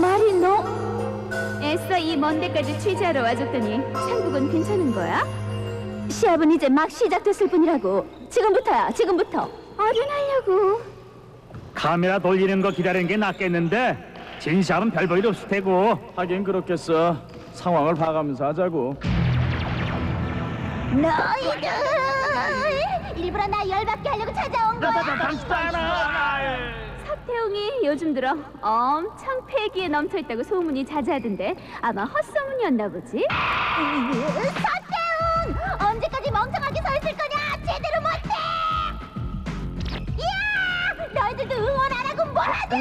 말이 너? 애써 이 먼 데까지 취재하러 와줬더니 상국은 괜찮은 거야? 시합은 이제 막 시작됐을 뿐이라고. 지금부터야 지금부터. 어른하려고. 카메라 돌리는 거 기다리는 게 낫겠는데? 진시합은 별 볼일 없을 테고. 하긴 그렇겠어. 상황을 봐가면서 하자고. 너희들! 일부러 나 열받게 하려고 찾아온 거야. 서 태웅이 요즘 들어 엄청 패기에 넘쳐있다고 소문이 자자하던데 아마 헛소문이었나 보지? 서태웅! 언제까지 멍청하게 서 있을 거냐 제대로 못해! 이야! 너희들도 응원 안 하고 뭘 하지?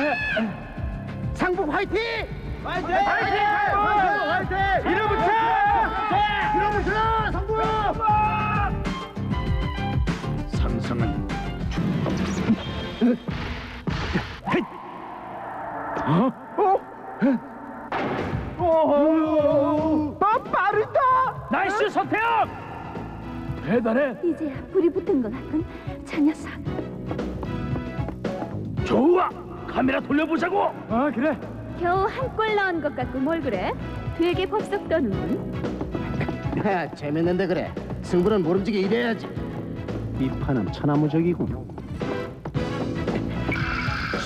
상북 화이팅! 화이팅! 화이팅! 화이팅! 밀어붙여! 밀어붙여! 오, 너 빠르다! 나이스 서태웅 대단해. 이제야 불이 붙은 것 같군 저 녀석 좋아 카메라 돌려보자고 아 그래. 겨우 한 골 넣은 것 같고 뭘 그래? 되게 법석 떠는군 재밌는데 그래. 승부는 모름지기 이래야지. 이 판은 천하무적이군.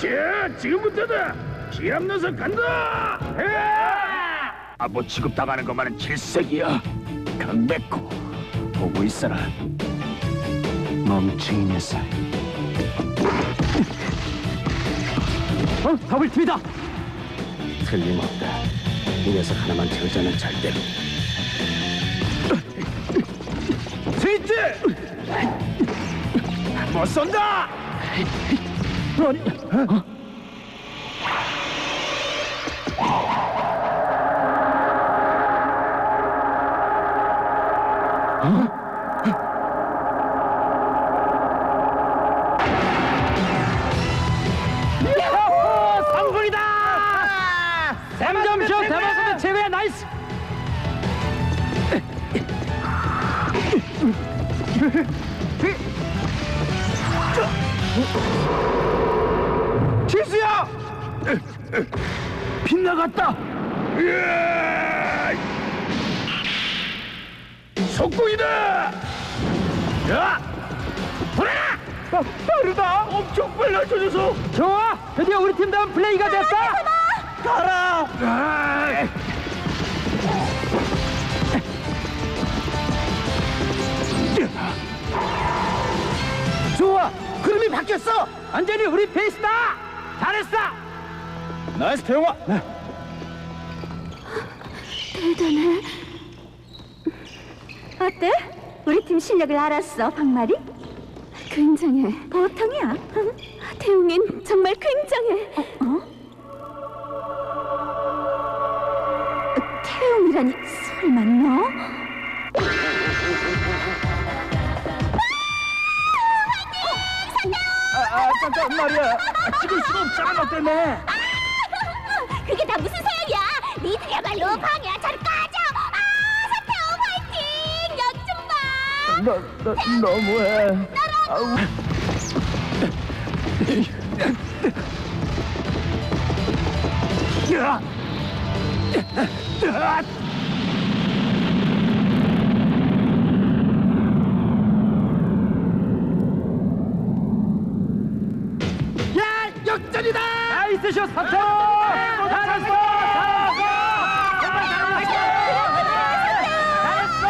자 지금부터다 기합 넣어서 간다 아뭐 취급당하는 것만은 질색이야 강백호 보고 있어라 멍청이 녀석. 어, 더블 팀이다. 틀림없다. 이 녀석 하나만 채우자는 절대로. 스위트 못 쏜다 아니, 야호! 상승이다! 3점슛 대박선배 최고야 나이스! 지수야! 빗나갔다! 속공이다 야 보라 빠, 빠르다! 엄청 빨라 저 녀석 좋아! 드디어 우리 팀다운 플레이가 됐어! 가라! 아, 좋아! 흐름이 바뀌었어! 완전히 우리 페이스다! 잘했어! 나이스 태용아! 대단해 어때? 우리 팀 실력을 알았어 박마리? 굉장해 보통이야 응? 태웅인 정말 굉장해 어? 태웅이라니 설마 너? 아, 잠깐 말이야! 아, 찍을 수가 없잖아 너 때문에! 그게 다 무슨 소용이야 니들이야말로 방해야 저리 꺼져 아 서태웅 화이팅 역좀 봐. 너, 너, 너무해. 아우. 야! 야! 야, 나이스 슛 사태 잘했어! 잘했어!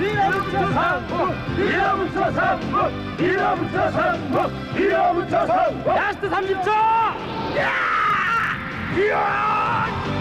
밀어붙여 상부! 밀어붙여 상부! 밀어붙여 상부! 밀어붙여 상부! 라스트 30초! 야! 이야!